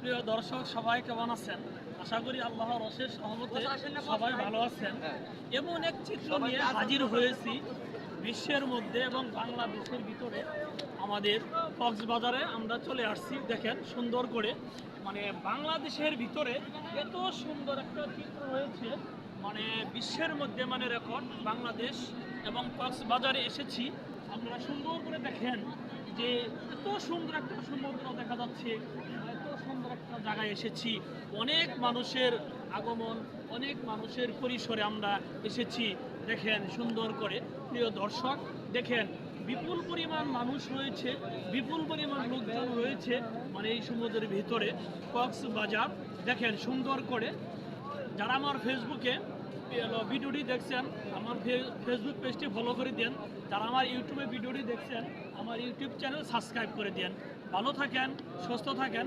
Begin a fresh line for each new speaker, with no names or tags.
প্রিয় দর্শক, সবাই কেমন আছেন? আশা করি আল্লাহর অশেষ সহমতে সবাই ভালো আছেন। এমন এক চিত্র নিয়ে হাজির হয়েছি বিশ্বের মধ্যে এবং বাংলাদেশের ভিতরে। আমাদের কক্সবাজারে আমরা চলে আসছি, দেখেন সুন্দর করে। মানে বাংলাদেশের ভিতরে এত সুন্দর একটা চিত্র রয়েছে। মানে বিশ্বের মধ্যে মানে রেকর্ড বাংলাদেশ এবং কক্সবাজারে এসেছি। আপনারা সুন্দর করে দেখেন যে এত সুন্দর একটা সমুদ্র দেখা যাচ্ছে। সুন্দর একটা জায়গায় এসেছি। অনেক মানুষের আগমন, অনেক মানুষের পরিসরে আমরা এসেছি। দেখেন সুন্দর করে, প্রিয় দর্শক, দেখেন, বিপুল পরিমাণ মানুষ রয়েছে, বিপুল পরিমাণ লোকজন রয়েছে মানে এই সমুদ্রের ভিতরে, কক্সবাজার। দেখেন সুন্দর করে, যারা আমার ফেসবুকে ভিডিওটি দেখছেন, আমার ফেসবুক পেজটি ফলো করে দেন। যারা আমার ইউটিউবে ভিডিওটি দেখছেন, আমার ইউটিউব চ্যানেল সাবস্ক্রাইব করে দেন। ভালো থাকেন, সুস্থ থাকেন।